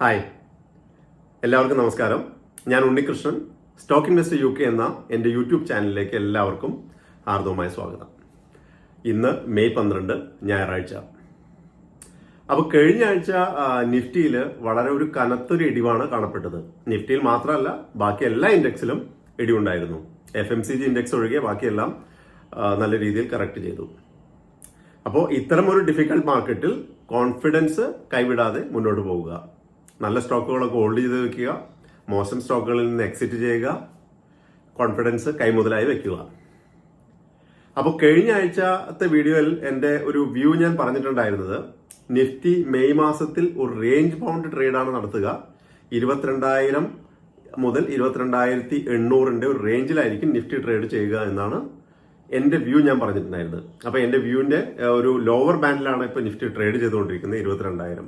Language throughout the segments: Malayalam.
ഹായ്. എല്ലാവർക്കും നമസ്കാരം. ഞാൻ Unnikrishnan stock invest U K എന്ന എന്റെ യൂട്യൂബ് ചാനലിലേക്ക് എല്ലാവർക്കും ഹാർദവമായ സ്വാഗതം. ഇന്ന് മെയ് പന്ത്രണ്ട് ഞായറാഴ്ച. അപ്പോൾ കഴിഞ്ഞ ആഴ്ച നിഫ്റ്റിയിൽ വളരെ ഒരു കനത്തൊരു ഇടിവാണ് കാണപ്പെട്ടത്. നിഫ്റ്റിയിൽ മാത്രമല്ല ബാക്കി എല്ലാ ഇൻഡെക്സിലും ഇടിവുണ്ടായിരുന്നു. F M C G index ഒഴികെ ബാക്കിയെല്ലാം നല്ല രീതിയിൽ കറക്റ്റ് ചെയ്തു. അപ്പോൾ ഇത്തരം ഒരു ഡിഫിക്കൽട്ട് മാർക്കറ്റിൽ കോൺഫിഡൻസ് കൈവിടാതെ മുന്നോട്ട് പോവുക. നല്ല സ്റ്റോക്കുകളൊക്കെ ഹോൾഡ് ചെയ്ത് വെക്കുക. മോശം സ്റ്റോക്കുകളിൽ നിന്ന് എക്സിറ്റ് ചെയ്യുക. കോൺഫിഡൻസ് കൈമുതലായി വെക്കുക. അപ്പോൾ കഴിഞ്ഞ ആഴ്ചത്തെ വീഡിയോയിൽ എന്റെ ഒരു വ്യൂ ഞാൻ പറഞ്ഞിട്ടുണ്ടായിരുന്നത്. നിഫ്റ്റി മെയ് മാസത്തിൽ ഒരു റേഞ്ച് ബൗണ്ട് ട്രേഡാണ് നടത്തുക. ഇരുപത്തിരണ്ടായിരം മുതൽ ഇരുപത്തിരണ്ടായിരത്തി എണ്ണൂറിന്റെ ഒരു റേഞ്ചിലായിരിക്കും നിഫ്റ്റി ട്രേഡ് ചെയ്യുക എന്നാണ് എന്റെ വ്യൂ ഞാൻ പറഞ്ഞിട്ടുണ്ടായിരുന്നത്. അപ്പോൾ എന്റെ വ്യൂവിന്റെ ഒരു ലോവർ ബാൻഡിലാണ് ഇപ്പോൾ നിഫ്റ്റി ട്രേഡ് ചെയ്തുകൊണ്ടിരിക്കുന്നത് ഇരുപത്തിരണ്ടായിരം.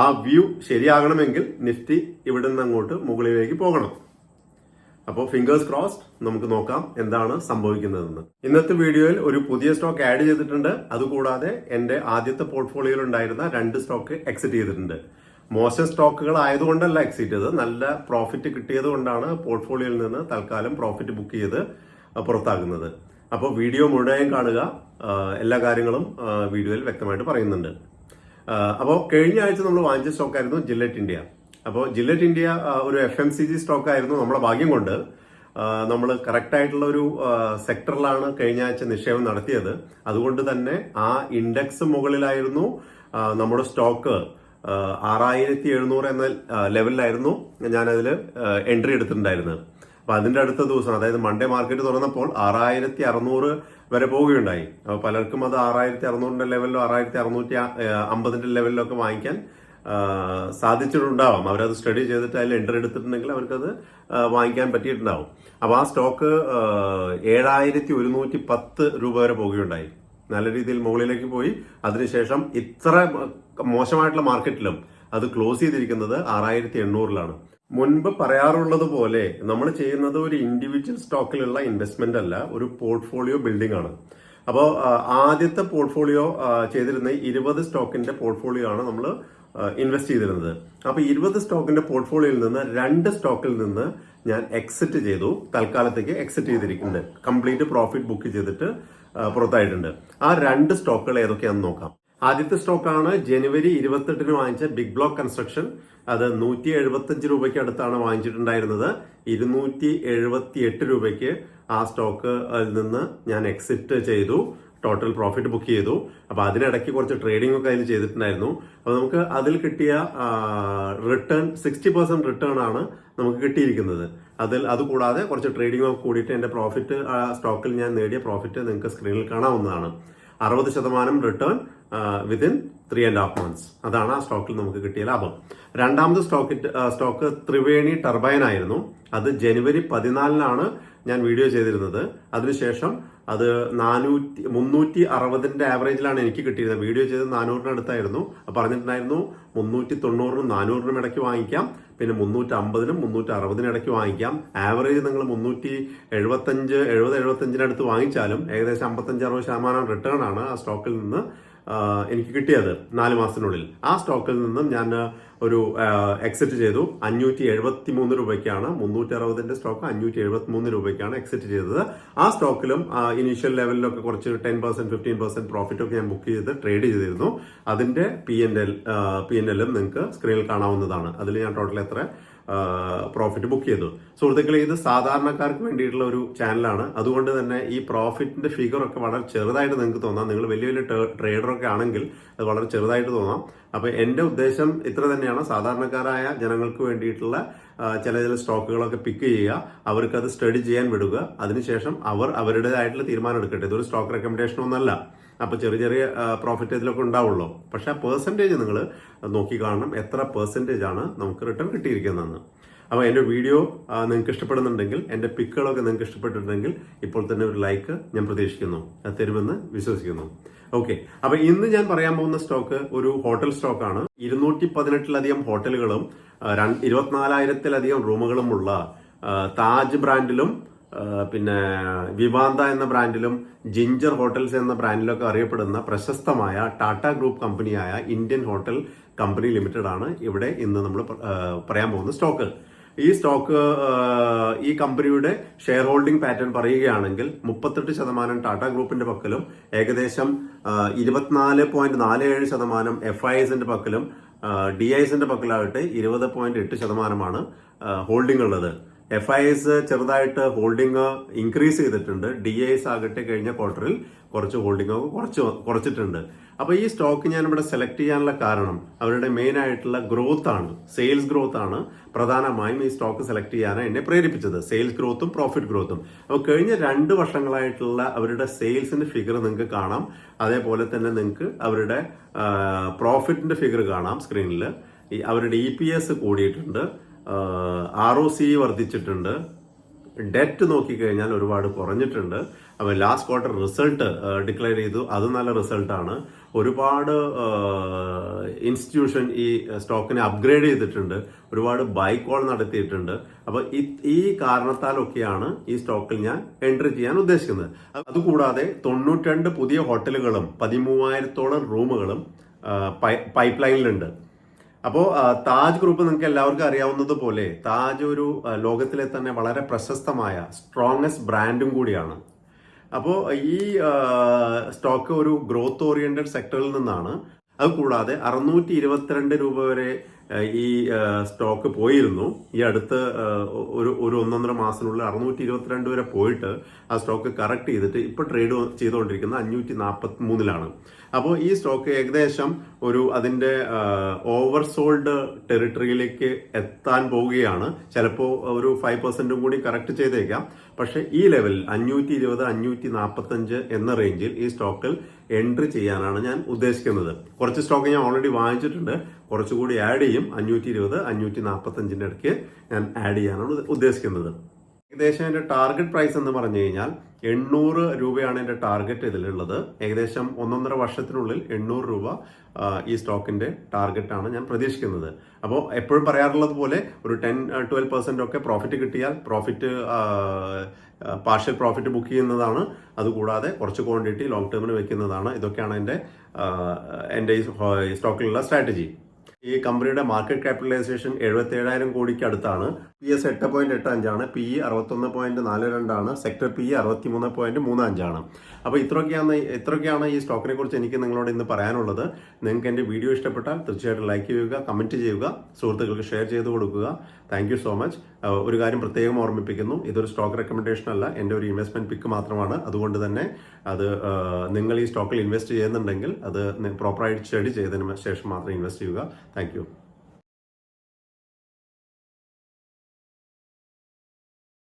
ആ വ്യൂ ശരിയാകണമെങ്കിൽ നിഫ്റ്റി ഇവിടെ നിന്ന് അങ്ങോട്ട് മുകളിലേക്ക് പോകണം. അപ്പോൾ ഫിംഗേഴ്സ് ക്രോസ്ഡ് നമുക്ക് നോക്കാം എന്താണ് സംഭവിക്കുന്നതെന്ന്. ഇന്നത്തെ വീഡിയോയിൽ ഒരു പുതിയ സ്റ്റോക്ക് ആഡ് ചെയ്തിട്ടുണ്ട്. അതുകൂടാതെ എന്റെ ആദ്യത്തെ പോർട്ട്ഫോളിയോയിൽ ഉണ്ടായിരുന്ന രണ്ട് സ്റ്റോക്ക് എക്സിറ്റ് ചെയ്തിട്ടുണ്ട്. മോശം സ്റ്റോക്കുകൾ ആയതുകൊണ്ടല്ല എക്സിറ്റ് ചെയ്തത്. നല്ല പ്രോഫിറ്റ് കിട്ടിയത് കൊണ്ടാണ് പോർട്ട്ഫോളിയോയിൽ നിന്ന് തൽക്കാലം പ്രോഫിറ്റ് ബുക്ക് ചെയ്ത് പുറത്താകുന്നത്. അപ്പോൾ വീഡിയോ മുഴുവൻ കാണുക. എല്ലാ കാര്യങ്ങളും വീഡിയോയിൽ വ്യക്തമായിട്ട് പറയുന്നുണ്ട്. അപ്പോൾ കഴിഞ്ഞ ആഴ്ച നമ്മൾ വാങ്ങിച്ച സ്റ്റോക്ക് ആയിരുന്നു ജില്ലറ്റ് ഇന്ത്യ അപ്പോൾ ജില്ലറ്റ് ഇന്ത്യ ഒരു F M C G stock ആയിരുന്നു നമ്മളെ ഭാഗ്യം കൊണ്ട് നമ്മൾ കറക്റ്റ് ആയിട്ടുള്ള ഒരു സെക്ടറിലാണ് കഴിഞ്ഞ ആഴ്ച നിക്ഷേപം നടത്തിയത്. അതുകൊണ്ട് തന്നെ ആ ഇൻഡെക്സ് മുകളിലായിരുന്നു നമ്മുടെ സ്റ്റോക്ക് ആറായിരത്തി എഴുന്നൂറ് എന്ന ലെവലിലായിരുന്നു ഞാനതിൽ എൻട്രി എടുത്തിട്ടുണ്ടായിരുന്നത്. അപ്പൊ അതിന്റെ അടുത്ത ദിവസം അതായത് മൺഡേ മാർക്കറ്റ് തുറന്നപ്പോൾ ആറായിരത്തി അറുന്നൂറ് വരെ പോവുകയുണ്ടായി. അപ്പൊ പലർക്കും അത് ആറായിരത്തി അറുന്നൂറിന്റെ ലെവലിലോ ആറായിരത്തി അറുന്നൂറ്റി അമ്പതിന്റെ ലെവലിലോ ഒക്കെ വാങ്ങിക്കാൻ സാധിച്ചിട്ടുണ്ടാവാം. അവരത് സ്റ്റഡി ചെയ്തിട്ട് അതിൽ എൻട്രി എടുത്തിട്ടുണ്ടെങ്കിൽ അവർക്കത് വാങ്ങിക്കാൻ പറ്റിയിട്ടുണ്ടാവും. അപ്പൊ ആ സ്റ്റോക്ക് ഏഴായിരത്തി ഒരുന്നൂറ്റി പത്ത് രൂപ വരെ പോവുകയുണ്ടായി. നല്ല രീതിയിൽ മുകളിലേക്ക് പോയി. അതിനുശേഷം ഇത്ര മോശമായിട്ടുള്ള മാർക്കറ്റിലും അത് ക്ലോസ് ചെയ്തിരിക്കുന്നത് ആറായിരത്തി എണ്ണൂറിലാണ് മുൻപ് പറയാറുള്ളത് പോലെ നമ്മൾ ചെയ്യുന്നത് ഒരു ഇൻഡിവിജ്വൽ സ്റ്റോക്കിലുള്ള ഇൻവെസ്റ്റ്മെന്റ് അല്ല ഒരു പോർട്ട്ഫോളിയോ ബിൽഡിംഗ് ആണ്. അപ്പോൾ ആദ്യത്തെ പോർട്ട്ഫോളിയോ ചെയ്തിരുന്ന ഇരുപത് സ്റ്റോക്കിന്റെ പോർട്ട്ഫോളിയോ ആണ് നമ്മൾ ഇൻവെസ്റ്റ് ചെയ്തിരുന്നത്. അപ്പോൾ ഇരുപത് സ്റ്റോക്കിന്റെ പോർട്ട്ഫോളിയോയിൽ നിന്ന് രണ്ട് സ്റ്റോക്കിൽ നിന്ന് ഞാൻ എക്സിറ്റ് ചെയ്തു. തൽക്കാലത്തേക്ക് എക്സിറ്റ് ചെയ്തിരിക്കുന്നുണ്ട്. കംപ്ലീറ്റ് പ്രോഫിറ്റ് ബുക്ക് ചെയ്തിട്ട് പുറത്തായിട്ടുണ്ട്. ആ രണ്ട് സ്റ്റോക്കുകൾ ഏതൊക്കെയാണെന്ന് നോക്കാം. ആദ്യത്തെ സ്റ്റോക്കാണ് ജനുവരി ഇരുപത്തെട്ടിന് വാങ്ങിച്ച ബിഗ് ബ്ലോക്ക് കൺസ്ട്രക്ഷൻ. അത് നൂറ്റി എഴുപത്തഞ്ച് രൂപയ്ക്ക് അടുത്താണ് വാങ്ങിച്ചിട്ടുണ്ടായിരുന്നത്. ഇരുന്നൂറ്റി എഴുപത്തി എട്ട് രൂപയ്ക്ക് ആ സ്റ്റോക്ക് നിന്ന് ഞാൻ എക്സിറ്റ് ചെയ്തു. ടോട്ടൽ പ്രോഫിറ്റ് ബുക്ക് ചെയ്തു. അപ്പോൾ അതിനിടയ്ക്ക് കുറച്ച് ട്രേഡിംഗ് ഒക്കെ അതിൽ ചെയ്തിട്ടുണ്ടായിരുന്നു. അപ്പൊ നമുക്ക് അതിൽ കിട്ടിയ റിട്ടേൺ സിക്സ്റ്റി പെർസെന്റ് റിട്ടേൺ ആണ് നമുക്ക് കിട്ടിയിരിക്കുന്നത്. അതിൽ അതുകൂടാതെ കുറച്ച് ട്രേഡിംഗ് ഒക്കെ കൂടിയിട്ട് എന്റെ പ്രോഫിറ്റ് സ്റ്റോക്കിൽ ഞാൻ നേടിയ പ്രോഫിറ്റ് നിങ്ങൾക്ക് സ്ക്രീനിൽ കാണാവുന്നതാണ്. അറുപത് ശതമാനം return within three and half months അതാണ് ആ സ്റ്റോക്കിൽ നമുക്ക് കിട്ടിയ ലാഭം. രണ്ടാമത് സ്റ്റോക്ക് സ്റ്റോക്ക് ത്രിവേണി ടർബൈൻ ആയിരുന്നു. അത് ജനുവരി പതിനാലിനാണ് ഞാൻ വീഡിയോ ചെയ്തിരുന്നത്. അതിനുശേഷം അത് നാനൂറ്റി മുന്നൂറ്റി അറുപതിന്റെ ആവറേജിലാണ് എനിക്ക് കിട്ടിയിരുന്നത്. വീഡിയോ ചെയ്ത് നാനൂറിനടുത്തായിരുന്നു പറഞ്ഞിട്ടുണ്ടായിരുന്നു മുന്നൂറ്റി തൊണ്ണൂറിനും നാനൂറിനും ഇടയ്ക്ക് വാങ്ങിക്കാം. പിന്നെ മുന്നൂറ്റി അമ്പതിനും മുന്നൂറ്റി അറുപതിനും ഇടയ്ക്ക് വാങ്ങിക്കാം. ആവറേജ് നിങ്ങൾ മുന്നൂറ്റി എഴുപത്തഞ്ച് എഴുപത് എഴുപത്തഞ്ചിനടുത്ത് വാങ്ങിച്ചാലും ഏകദേശം അമ്പത്തഞ്ച് അറുപത് ശതമാനം റിട്ടേൺ ആണ് ആ സ്റ്റോക്കിൽ നിന്ന് എനിക്ക് കിട്ടിയത് നാല് മാസത്തിനുള്ളിൽ. ആ സ്റ്റോക്കിൽ നിന്നും ഞാൻ ഒരു എക്സിറ്റ് ചെയ്തു. അഞ്ഞൂറ്റി എഴുപത്തി മൂന്ന് രൂപയ്ക്കാണ് മുന്നൂറ്റി അറുപതിന്റെ സ്റ്റോക്ക് അഞ്ഞൂറ്റി എഴുപത്തി മൂന്ന് രൂപയ്ക്കാണ് എക്സിറ്റ് ചെയ്തത്. ആ സ്റ്റോക്കിലും ഇനീഷ്യൽ ലെവലിലൊക്കെ കുറച്ച് ten percent fifteen percent profit ഒക്കെ ഞാൻ ബുക്ക് ചെയ്ത് ട്രേഡ് ചെയ്തിരുന്നു. അതിന്റെ P N L P N എല്ലും നിങ്ങൾക്ക് സ്ക്രീനിൽ കാണാവുന്നതാണ്. അതിൽ ഞാൻ ടോട്ടൽ എത്ര പ്രോഫിറ്റ് ബുക്ക് ചെയ്തു. സുഹൃത്തുക്കളെ ഇത് സാധാരണക്കാർക്ക് വേണ്ടിയിട്ടുള്ള ഒരു ചാനലാണ് അതുകൊണ്ട് തന്നെ ഈ പ്രോഫിറ്റിന്റെ ഫിഗർ ഒക്കെ വളരെ ചെറുതായിട്ട് നിങ്ങൾക്ക് തോന്നാം. നിങ്ങൾ വലിയ വലിയ ട്രേഡറൊക്കെ ആണെങ്കിൽ അത് വളരെ ചെറുതായിട്ട് തോന്നാം. അപ്പൊ എന്റെ ഉദ്ദേശം ഇത്ര തന്നെയാണ്. സാധാരണക്കാരായ ജനങ്ങൾക്ക് വേണ്ടിയിട്ടുള്ള ചില ചില സ്റ്റോക്കുകളൊക്കെ പിക്ക് ചെയ്യുക. അവർക്ക് അത് സ്റ്റഡി ചെയ്യാൻ വിടുക. അതിനുശേഷം അവർ അവരുടേതായിട്ടുള്ള തീരുമാനം എടുക്കട്ടെ. ഇതൊരു സ്റ്റോക്ക് റെക്കമെൻഡേഷൻ ഒന്നല്ല. അപ്പൊ ചെറിയ ചെറിയ പ്രോഫിറ്റ് ഇതിലൊക്കെ ഉണ്ടാവുള്ളൂ. പക്ഷെ ആ പെർസെന്റേജ് നിങ്ങൾ നോക്കി കാണണം എത്ര പെർസെന്റേജ് ആണ് നമുക്ക് റിട്ടേൺ കിട്ടിയിരിക്കുന്നതെന്ന്. അപ്പോൾ എന്റെ വീഡിയോ നിങ്ങൾക്ക് ഇഷ്ടപ്പെടുന്നുണ്ടെങ്കിൽ എന്റെ പിക്കുകളൊക്കെ നിങ്ങൾക്ക് ഇഷ്ടപ്പെട്ടിട്ടുണ്ടെങ്കിൽ ഇപ്പോൾ തന്നെ ഒരു ലൈക്ക് ഞാൻ പ്രതീക്ഷിക്കുന്നു. അത് തരുമെന്ന് വിശ്വസിക്കുന്നു. ഓക്കെ അപ്പോൾ ഇന്ന് ഞാൻ പറയാൻ പോകുന്ന സ്റ്റോക്ക് ഒരു ഹോട്ടൽ സ്റ്റോക്കാണ് ഇരുന്നൂറ്റി പതിനെട്ടിലധികം ഹോട്ടലുകളും ഇരുപത്തിനാലായിരത്തിലധികം റൂമുകളുമുള്ള താജ് ബ്രാൻഡിലും പിന്നെ വിവാന്ത എന്ന ബ്രാൻഡിലും ജിഞ്ചർ ഹോട്ടൽസ് എന്ന ബ്രാൻഡിലൊക്കെ അറിയപ്പെടുന്ന പ്രശസ്തമായ ടാറ്റ ഗ്രൂപ്പ് കമ്പനിയായ ഇന്ത്യൻ ഹോട്ടൽ കമ്പനി ലിമിറ്റഡ് ആണ് ഇവിടെ ഇന്ന് നമ്മൾ പറയാൻ പോകുന്ന സ്റ്റോക്ക്. ഈ സ്റ്റോക്ക് ഈ കമ്പനിയുടെ ഷെയർ ഹോൾഡിംഗ് പാറ്റേൺ പറയുകയാണെങ്കിൽ മുപ്പത്തെട്ട് ശതമാനം ടാറ്റ ഗ്രൂപ്പിന്റെ പക്കലും ഏകദേശം ഇരുപത്തിനാല് പോയിന്റ് നാല് ഏഴ് ശതമാനം എഫ് ഐ എസിന്റെ പക്കലും ഡി ഐ എസിന്റെ പക്കലാകട്ടെ ഇരുപത് പോയിന്റ് എട്ട് ശതമാനമാണ് ഹോൾഡിംഗ് ഉള്ളത്. എഫ് ഐ എസ് ചെറുതായിട്ട് ഹോൾഡിംഗ് ഇൻക്രീസ് ചെയ്തിട്ടുണ്ട്. ഡി എസ് ആകട്ടെ കഴിഞ്ഞ ക്വാർട്ടറിൽ കുറച്ച് ഹോൾഡിംഗ് കുറച്ച് കുറച്ചിട്ടുണ്ട്. അപ്പോൾ ഈ സ്റ്റോക്ക് ഞാൻ ഇവിടെ സെലക്ട് ചെയ്യാനുള്ള കാരണം അവരുടെ മെയിൻ ആയിട്ടുള്ള ഗ്രോത്ത് ആണ്. സെയിൽസ് ഗ്രോത്ത് ആണ് പ്രധാനമായും ഈ സ്റ്റോക്ക് സെലക്ട് ചെയ്യാൻ എന്നെ പ്രേരിപ്പിച്ചത്. സെയിൽസ് ഗ്രോത്തും പ്രോഫിറ്റ് ഗ്രോത്തും അപ്പോൾ കഴിഞ്ഞ രണ്ട് വർഷങ്ങളായിട്ടുള്ള അവരുടെ സെയിൽസിന്റെ ഫിഗർ നിങ്ങൾക്ക് കാണാം. അതേപോലെ തന്നെ നിങ്ങൾക്ക് അവരുടെ പ്രോഫിറ്റിന്റെ ഫിഗർ കാണാം സ്ക്രീനിൽ അവരുടെ ഇ പി എസ് കൂടിയിട്ടുണ്ട്. ആർ ഒ സി വർദ്ധിച്ചിട്ടുണ്ട്. ഡെറ്റ് നോക്കിക്കഴിഞ്ഞാൽ ഒരുപാട് കുറഞ്ഞിട്ടുണ്ട്. അപ്പോൾ ലാസ്റ്റ് ക്വാർട്ടർ റിസൾട്ട് ഡിക്ലെയർ ചെയ്തു. അത് നല്ല റിസൾട്ടാണ് ഒരുപാട് ഇൻസ്റ്റിറ്റ്യൂഷൻ ഈ സ്റ്റോക്കിനെ അപ്ഗ്രേഡ് ചെയ്തിട്ടുണ്ട്. ഒരുപാട് ബൈക്കോൾ കോൾ നടത്തിയിട്ടുണ്ട്. അപ്പോൾ ഈ കാരണത്താലൊക്കെയാണ് ഈ സ്റ്റോക്കിൽ ഞാൻ എൻട്രി ചെയ്യാൻ ഉദ്ദേശിക്കുന്നത്. അതുകൂടാതെ തൊണ്ണൂറ്റിരണ്ട് പുതിയ ഹോട്ടലുകളും പതിമൂവായിരത്തോളം റൂമുകളും പൈപ്പ് ലൈനിലുണ്ട് അപ്പോൾ താജ് ഗ്രൂപ്പ് നിങ്ങൾക്ക് എല്ലാവർക്കും അറിയാവുന്നത് പോലെ താജ് ഒരു ലോകത്തിലെ തന്നെ വളരെ പ്രശസ്തമായ സ്ട്രോങ്സ്റ്റ് ബ്രാൻഡും കൂടിയാണ്. അപ്പോൾ ഈ സ്റ്റോക്ക് ഒരു ഗ്രോത്ത് ഓറിയന്റഡ് സെക്ടറിൽ നിന്നാണ്. അത് കൂടാതെ അറുന്നൂറ്റി ഇരുപത്തിരണ്ട് രൂപ വരെ ഈ സ്റ്റോക്ക് പോയിരുന്നു. ഈ അടുത്ത് ഒരു ഒരു ഒന്നൊന്നര മാസത്തിനുള്ളിൽ അറുന്നൂറ്റി ഇരുപത്തിരണ്ട് വരെ പോയിട്ട് ആ സ്റ്റോക്ക് കറക്റ്റ് ചെയ്തിട്ട് ഇപ്പോൾ ട്രേഡ് ചെയ്തുകൊണ്ടിരിക്കുന്നത് അഞ്ഞൂറ്റി നാൽപ്പത്തി മൂന്നിലാണ് അപ്പോൾ ഈ സ്റ്റോക്ക് ഏകദേശം ഒരു അതിന്റെ ഓവർ സോൾഡ് ടെറിട്ടറിയിലേക്ക് എത്താൻ പോവുകയാണ്. ചിലപ്പോൾ ഒരു ഫൈവ് പെർസെന്റും കൂടി കറക്റ്റ് ചെയ്തേക്കാം. പക്ഷേ ഈ ലെവലിൽ അഞ്ഞൂറ്റി ഇരുപത് അഞ്ഞൂറ്റി നാൽപ്പത്തഞ്ച് എന്ന റേഞ്ചിൽ ഈ സ്റ്റോക്കിൽ എൻട്രി ചെയ്യാനാണ് ഞാൻ ഉദ്ദേശിക്കുന്നത്. കുറച്ച് സ്റ്റോക്ക് ഞാൻ ഓൾറെഡി വാങ്ങിച്ചിട്ടുണ്ട്. കുറച്ചുകൂടി ആഡ് ചെയ്യും. അഞ്ഞൂറ്റി ഇരുപത് അഞ്ഞൂറ്റി നാൽപ്പത്തഞ്ചിന്റെ ഇടയ്ക്ക് ഞാൻ ആഡ് ചെയ്യാനാണ് ഉദ്ദേശിക്കുന്നത്. ഏകദേശം എന്റെ ടാർഗറ്റ് പ്രൈസ് എന്ന് പറഞ്ഞു കഴിഞ്ഞാൽ എണ്ണൂറ് രൂപയാണ് എന്റെ ടാർഗറ്റ് ഇതിലുള്ളത്. ഏകദേശം ഒന്നൊന്നര വർഷത്തിനുള്ളിൽ എണ്ണൂറ് രൂപ ഈ സ്റ്റോക്കിന്റെ ടാർഗറ്റ് ആണ് ഞാൻ പ്രതീക്ഷിക്കുന്നത്. അപ്പോൾ എപ്പോഴും പറയാറുള്ളത് പോലെ ഒരു ടെൻ ട്വൽവ് പെർസെന്റ് ഒക്കെ പ്രോഫിറ്റ് കിട്ടിയാൽ പ്രോഫിറ്റ് പാർഷ്യൽ പ്രോഫിറ്റ് ബുക്ക് ചെയ്യുന്നതാണ്. അതുകൂടാതെ കുറച്ച് ക്വാണ്ടിറ്റി ലോങ് ടേമിന് വെക്കുന്നതാണ്. ഇതൊക്കെയാണ് എന്റെ എന്റെ ഈ സ്റ്റോക്കിലുള്ള സ്ട്രാറ്റജി ഈ കമ്പനിയുടെ മാർക്കറ്റ് ക്യാപിറ്റലൈസേഷൻ എഴുപത്തി ഏഴായിരം കോടിക്ക് അടുത്താണ് പി എസ് എട്ട് പോയിന്റ് എട്ട് അഞ്ചാണ് പി ഇ അറുപത്തൊന്ന് പോയിന്റ് നാല് രണ്ടാണ് സെക്ടർ പി ഇ അറുപത്തി മൂന്ന് പോയിന്റ് മൂന്ന് അഞ്ചാണ്. അപ്പോൾ ഇത്രയൊക്കെയാണ് ഇത്രയൊക്കെയാണ് ഈ സ്റ്റോക്കിനെ കുറിച്ച് എനിക്ക് നിങ്ങളോട് ഇന്ന് പറയാനുള്ളത്. നിങ്ങൾക്ക് എന്റെ വീഡിയോ ഇഷ്ടപ്പെട്ടാൽ തീർച്ചയായിട്ടും ലൈക്ക് ചെയ്യുക കമന്റ് ചെയ്യുക സുഹൃത്തുക്കൾക്ക് ഷെയർ ചെയ്ത് കൊടുക്കുക. താങ്ക് സോ മച്ച് ഒരു കാര്യം പ്രത്യേകം ഓർമ്മിപ്പിക്കുന്നു. ഇതൊരു സ്റ്റോക്ക് റെക്കമെൻഡേഷൻ അല്ല എന്റെ ഒരു ഇൻവെസ്റ്റ്മെന്റ് പിക്ക് മാത്രമാണ്. അതുകൊണ്ട് തന്നെ അത് നിങ്ങൾ ഈ സ്റ്റോക്കിൽ ഇൻവെസ്റ്റ് ചെയ്യുന്നുണ്ടെങ്കിൽ അത് പ്രോപ്പറായിട്ട് സ്റ്റഡി ചെയ്തതിന് ശേഷം മാത്രം ഇൻവെസ്റ്റ് ചെയ്യുക. താങ്ക്